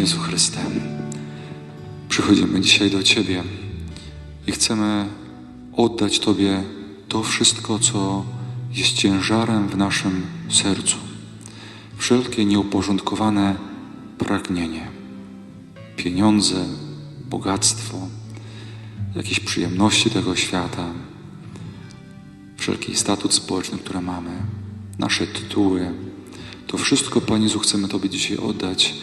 Jezu Chryste, przychodzimy dzisiaj do Ciebie i chcemy oddać Tobie to wszystko, co jest ciężarem w naszym sercu. Wszelkie nieuporządkowane pragnienie, pieniądze, bogactwo, jakieś przyjemności tego świata, wszelki statut społeczny, który mamy, nasze tytuły. To wszystko, Panie Jezu, chcemy Tobie dzisiaj oddać,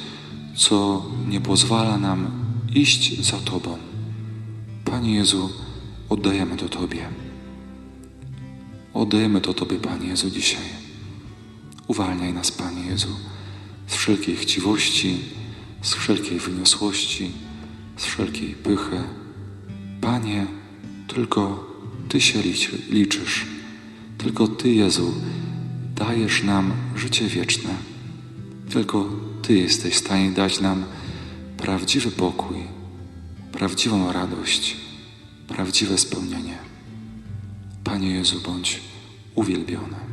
co nie pozwala nam iść za Tobą. Panie Jezu, oddajemy to Tobie. Oddajemy to Tobie, Panie Jezu, dzisiaj. Uwalniaj nas, Panie Jezu, z wszelkiej chciwości, z wszelkiej wyniosłości, z wszelkiej pychy. Panie, tylko Ty się liczy, liczysz. Tylko Ty, Jezu, dajesz nam życie wieczne. Tylko Ty jesteś w stanie dać nam prawdziwy pokój, prawdziwą radość, prawdziwe spełnienie. Panie Jezu, bądź uwielbiony.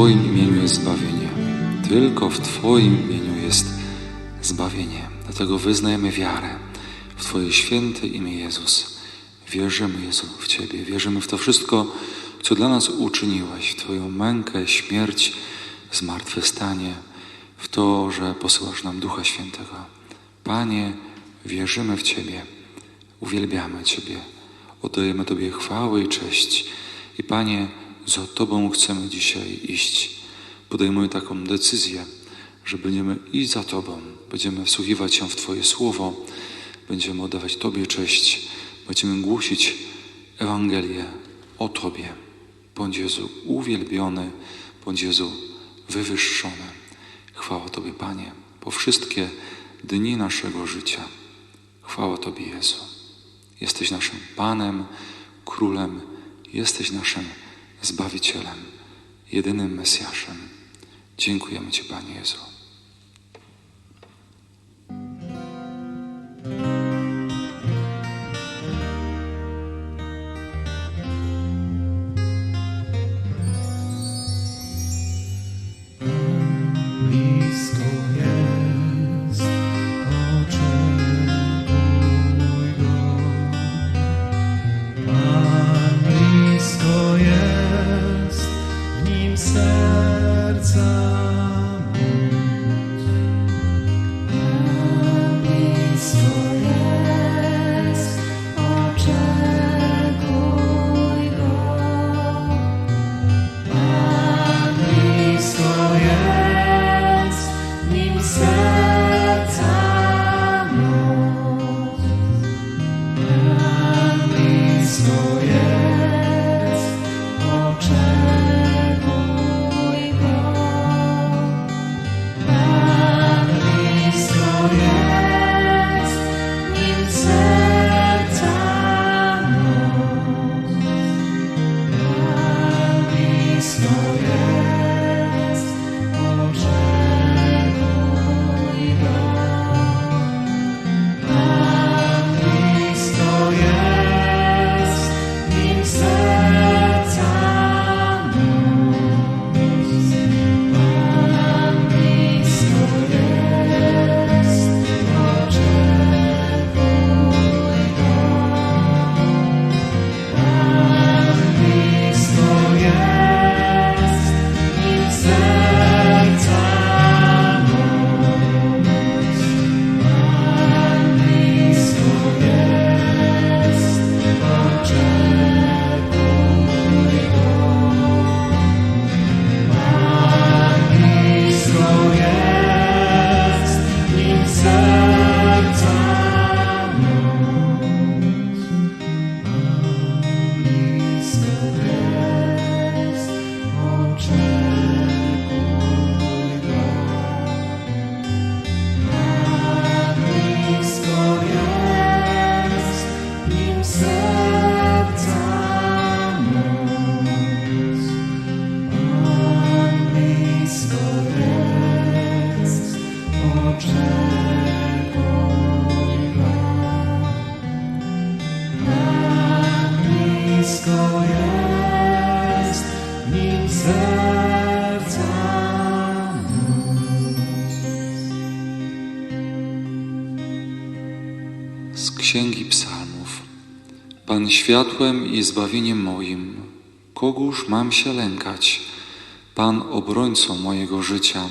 Twoim imieniu jest zbawienie. Tylko w Twoim imieniu jest zbawienie. Dlatego wyznajemy wiarę w Twoje święte imię Jezus. Wierzymy, Jezu, w Ciebie. Wierzymy w to wszystko, co dla nas uczyniłeś, w Twoją mękę, śmierć, zmartwychwstanie, w to, że posyłasz nam Ducha Świętego. Panie, wierzymy w Ciebie. Uwielbiamy Ciebie. Oddajemy Tobie chwałę i cześć. I Panie, za Tobą chcemy dzisiaj iść. Podejmujemy taką decyzję, że będziemy iść za Tobą. Będziemy wsłuchiwać się w Twoje słowo. Będziemy oddawać Tobie cześć. Będziemy głosić Ewangelię o Tobie. Bądź Jezu uwielbiony, bądź Jezu wywyższony. Chwała Tobie, Panie, po wszystkie dni naszego życia. Chwała Tobie, Jezu. Jesteś naszym Panem, Królem, jesteś naszym Zbawicielem, jedynym Mesjaszem. Dziękujemy Ci, Panie Jezu. said. Światłem i zbawieniem moim, kogóż mam się lękać? Pan obrońcą mojego życia,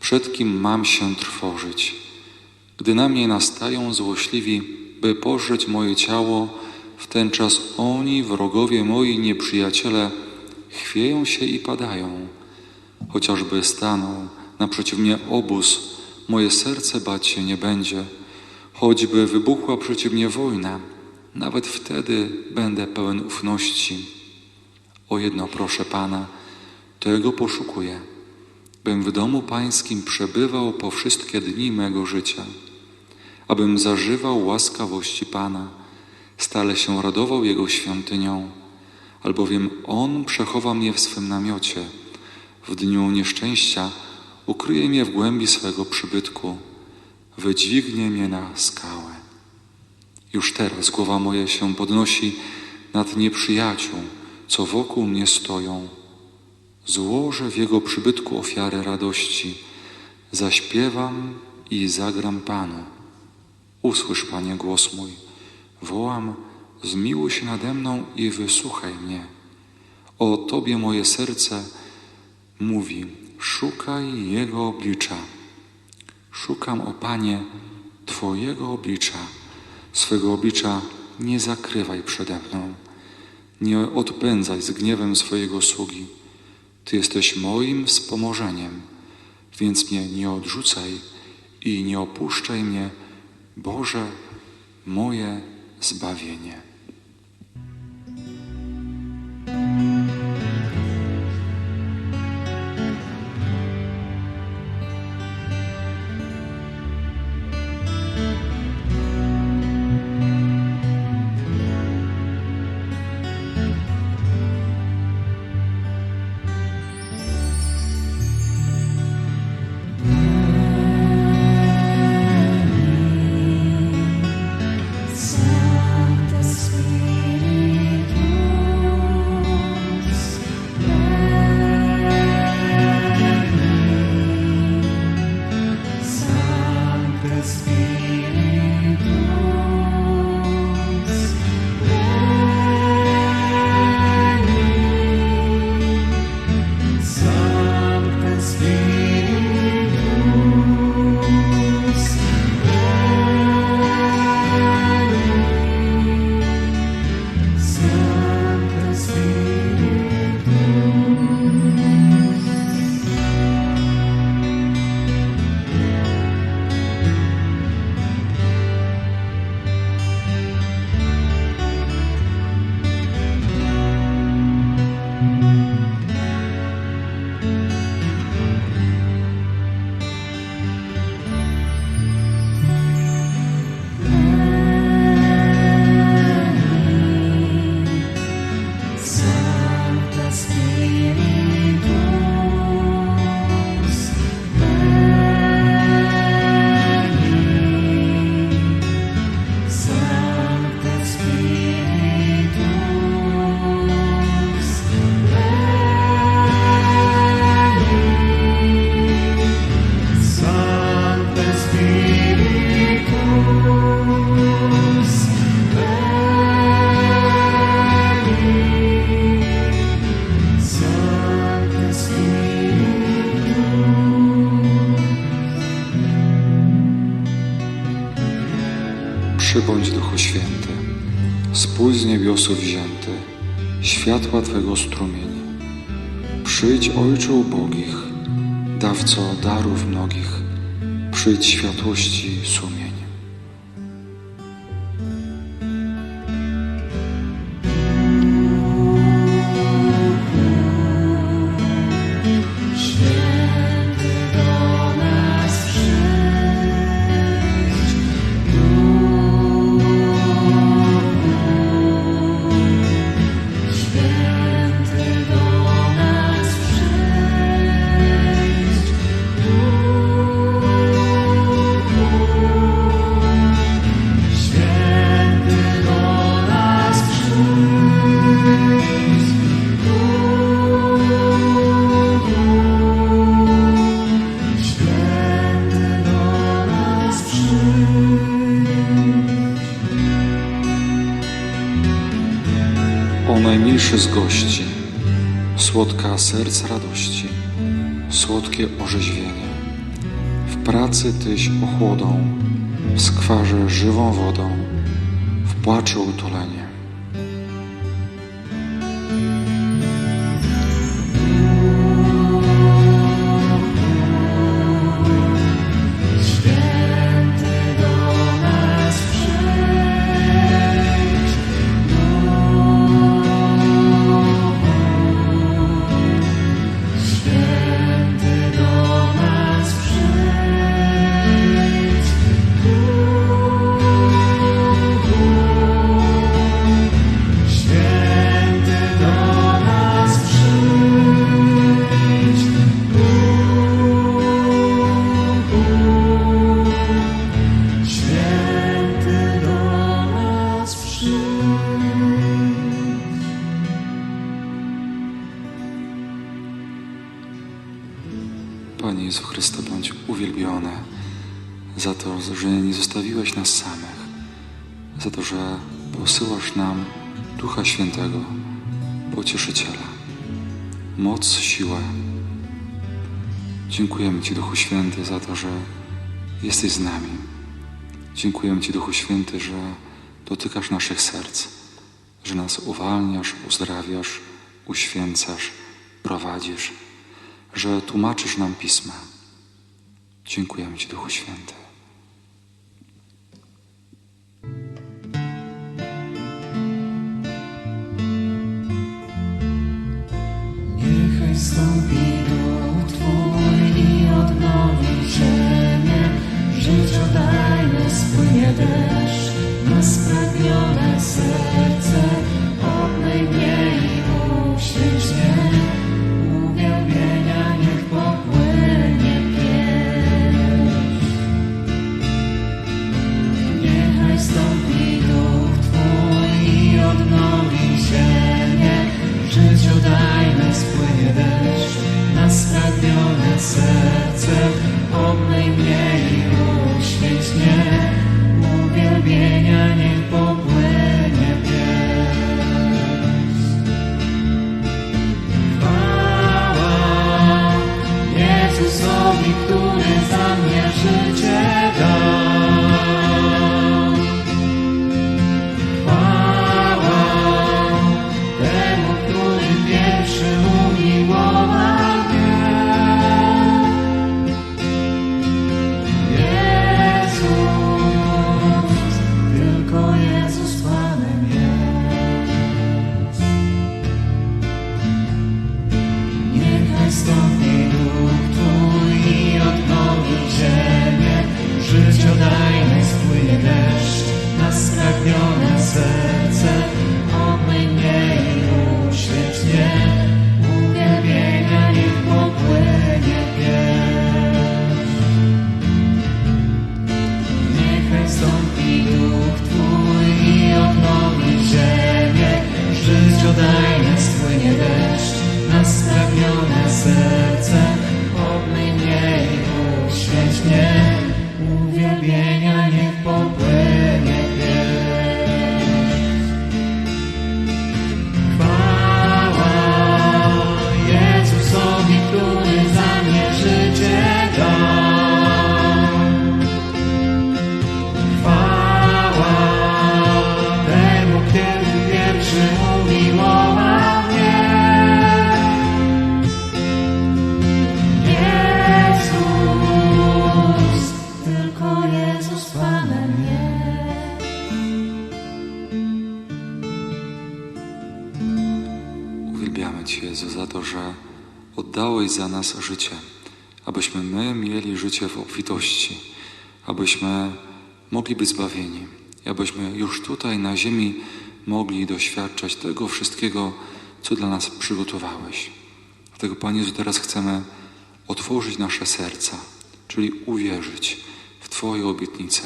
przed kim mam się trwożyć? Gdy na mnie nastają złośliwi, by pożreć moje ciało, w ten czas oni, wrogowie moi, nieprzyjaciele, chwieją się i padają. Chociażby stanął naprzeciw mnie obóz, moje serce bać się nie będzie. Choćby wybuchła przeciw mnie wojna, nawet wtedy będę pełen ufności. O jedno proszę Pana, tego poszukuję, bym w domu Pańskim przebywał po wszystkie dni mego życia, abym zażywał łaskawości Pana, stale się radował Jego świątynią, albowiem On przechowa mnie w swym namiocie. W dniu nieszczęścia ukryje mnie w głębi swego przybytku, wydźwignie mnie na skałę. Już teraz głowa moja się podnosi nad nieprzyjaciół, co wokół mnie stoją. Złożę w Jego przybytku ofiarę radości, zaśpiewam i zagram Panu. Usłysz, Panie, głos mój, wołam, zmiłuj się nade mną i wysłuchaj mnie. O Tobie moje serce mówi, szukaj Jego oblicza. Szukam, o Panie, Twojego oblicza. Swego oblicza nie zakrywaj przede mną. Nie odpędzaj z gniewem swojego sługi. Ty jesteś moim wspomożeniem, więc mnie nie odrzucaj i nie opuszczaj mnie, Boże, moje zbawienie. Światła Twego strumień. Przyjdź Ojcze ubogich, dawco darów mnogich, przyjdź światłości sumień. Słodka serc radości, słodkie orzeźwienie. W pracy tyś ochłodą, w skwarze żywą wodą, w płaczu utulenie. Dziękujemy Ci, Duchu Święty, za to, że jesteś z nami. Dziękujemy Ci, Duchu Święty, że dotykasz naszych serc, że nas uwalniasz, uzdrawiasz, uświęcasz, prowadzisz, że tłumaczysz nam pisma. Dziękujemy Ci, Duchu Święty. Spragnione serce. Obmyj mnie życie, abyśmy my mieli życie w obfitości, abyśmy mogli być zbawieni, abyśmy już tutaj na ziemi mogli doświadczać tego wszystkiego, co dla nas przygotowałeś. Dlatego, Panie Jezu, teraz chcemy otworzyć nasze serca, czyli uwierzyć w Twoje obietnice.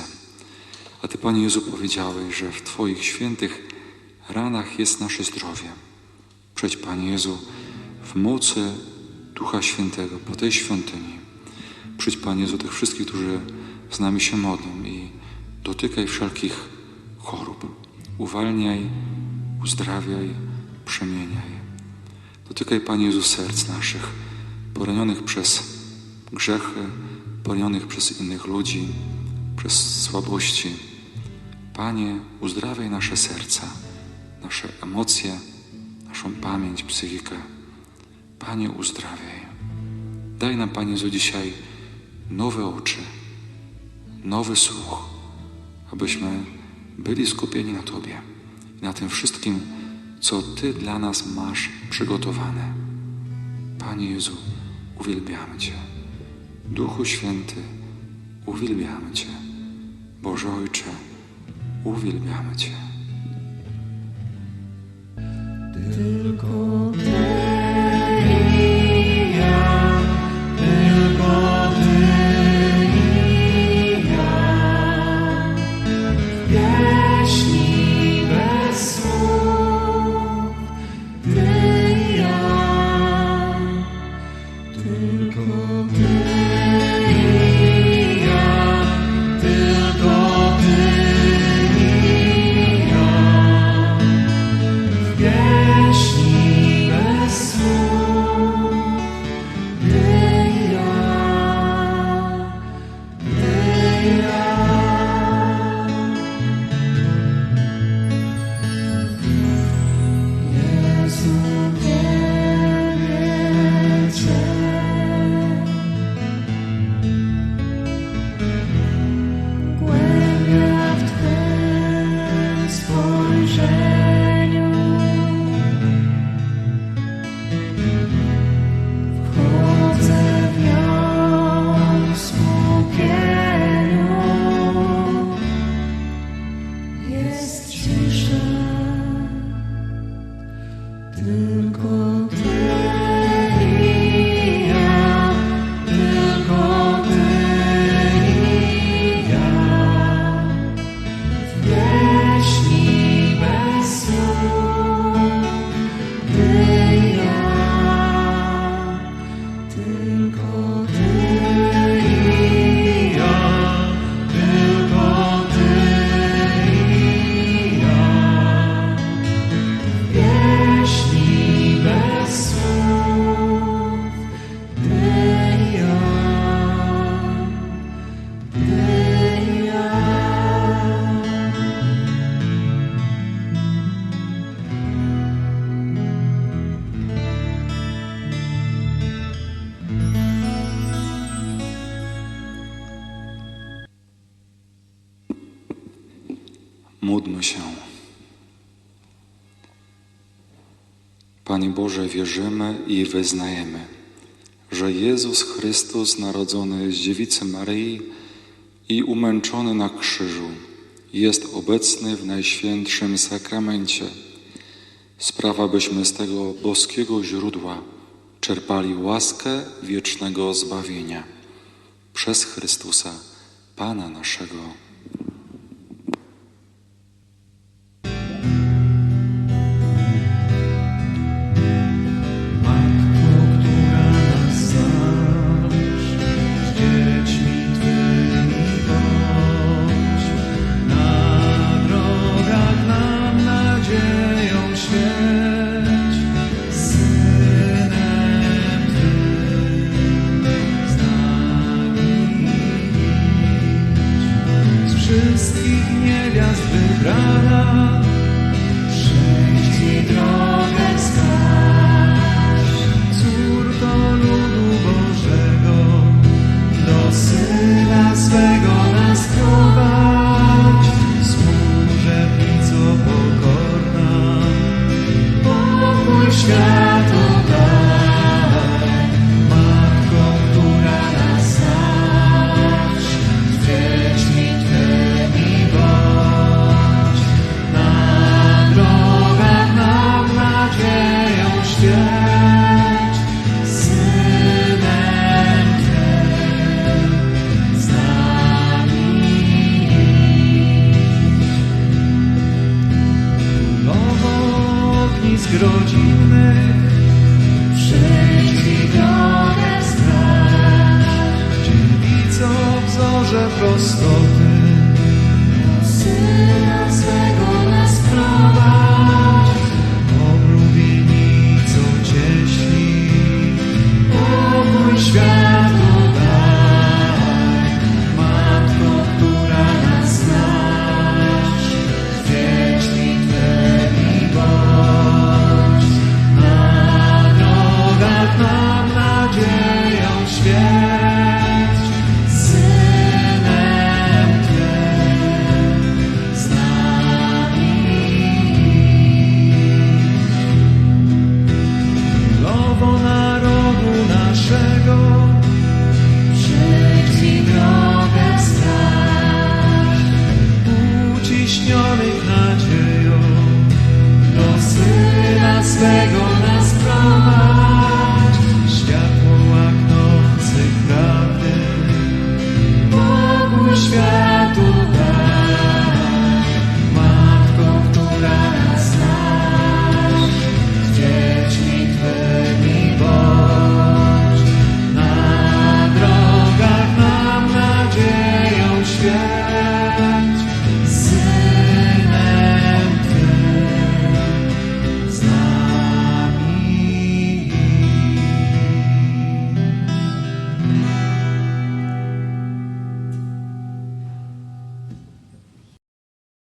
A Ty, Panie Jezu, powiedziałeś, że w Twoich świętych ranach jest nasze zdrowie. Przejdź, Panie Jezu, w mocy Ducha Świętego po tej świątyni. Przyjdź, Panie Jezu, tych wszystkich, którzy z nami się modlą i dotykaj wszelkich chorób. Uwalniaj, uzdrawiaj, przemieniaj. Dotykaj, Panie Jezu, serc naszych, poranionych przez grzechy, poranionych przez innych ludzi, przez słabości. Panie, uzdrawiaj nasze serca, nasze emocje, naszą pamięć, psychikę. Panie, uzdrawiaj. Daj nam, Panie Jezu, dzisiaj nowe oczy, nowy słuch, abyśmy byli skupieni na Tobie i na tym wszystkim, co Ty dla nas masz przygotowane. Panie Jezu, uwielbiamy Cię. Duchu Święty, uwielbiamy Cię. Boże Ojcze, uwielbiamy Cię. Tylko Ty Módlmy się. Panie Boże, wierzymy i wyznajemy, że Jezus Chrystus, narodzony z dziewicy Maryi i umęczony na krzyżu, jest obecny w Najświętszym Sakramencie. Sprawa, byśmy z tego boskiego źródła czerpali łaskę wiecznego zbawienia. Przez Chrystusa, Pana naszego. you. Bożonych nadzieją, do Syna swego nas prowadzi.